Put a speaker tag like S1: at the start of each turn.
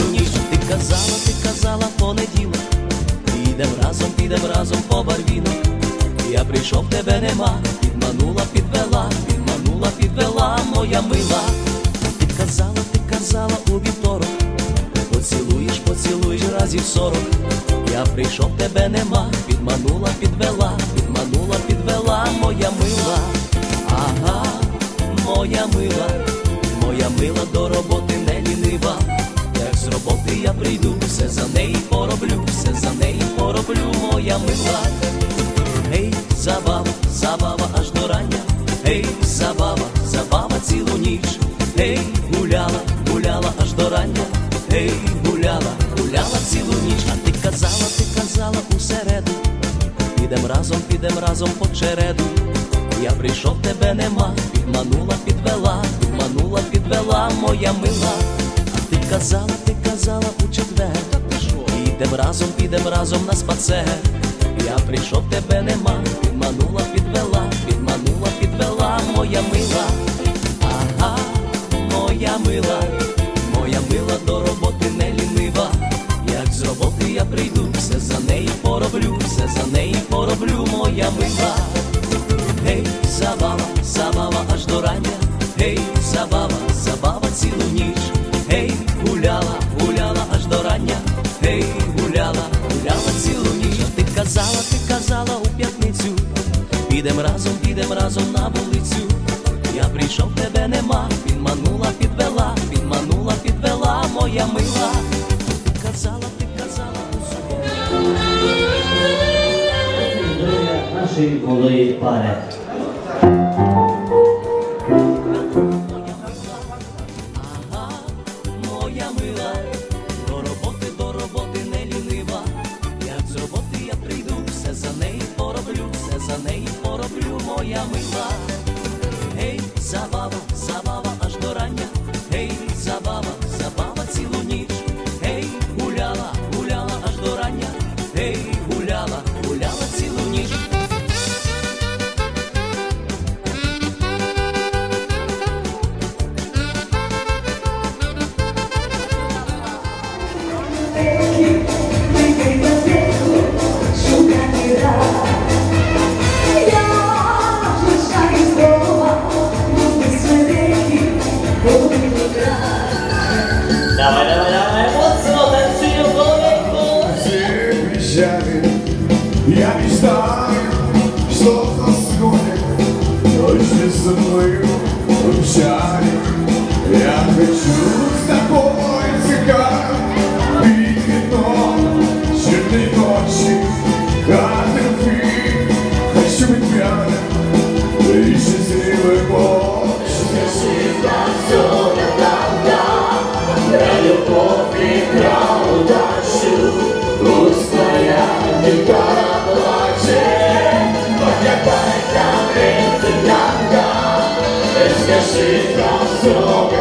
S1: цілу ніч. Ти казала, ти казала понеділок, підем разом, підем разом по барвінок. Я прийшов, тебе нема, підманула, підвела, підманула, підвела, моя мила. Ти казала, ти казала у вівторок, поцілуєш, поцілуєш разів сорок. Я прийшов, тебе нема, підманула, підвела, підманула, підвела, моя мила. Ага, моя мила, моя мила до роботи не лінива. Роботи я прийду, все за неї пороблю, все за неї пороблю, моя мила. Гей, забава, забава аж до рання, гей, забава, забава цілу ніч, гей, гуляла, гуляла аж до рання, гей, гуляла, гуляла цілу ніч, а ти казала, ти казала у середу, підем разом, підем разом по череду. Я прийшов, тебе нема, підманула, підвела, підманула, підвела, моя мила. А ти казала, ти казала у четвер, підем разом, підем разом на спацер. Я прийшов, тебе нема, підманула, підвела, підманула, підвела, моя мила, ага, моя мила, моя мила до роботи не лінива. Як з роботи я прийду, все за неї пороблю, все за неї пороблю, моя мила. Гей, забава, забава аж до рання, гей, забава, забава цілу ніч, гуляла, гуляла аж до рання, гей, гуляла, гуляла цілу ніч. Ти казала, ти казала у п'ятницю, підем разом, підем разом на вулицю. Я прийшов, тебе нема, підманула, підвела, підманула, підвела, моя мила. Ти казала, ти казала у.
S2: Нашої молодої пари. Давай, давай, давай, моцно танцюємо половинку.
S3: Все приезжали, я мечтаю, что засконит точно со мною обещали Я хочу с тобой цыган
S4: Скажи, как все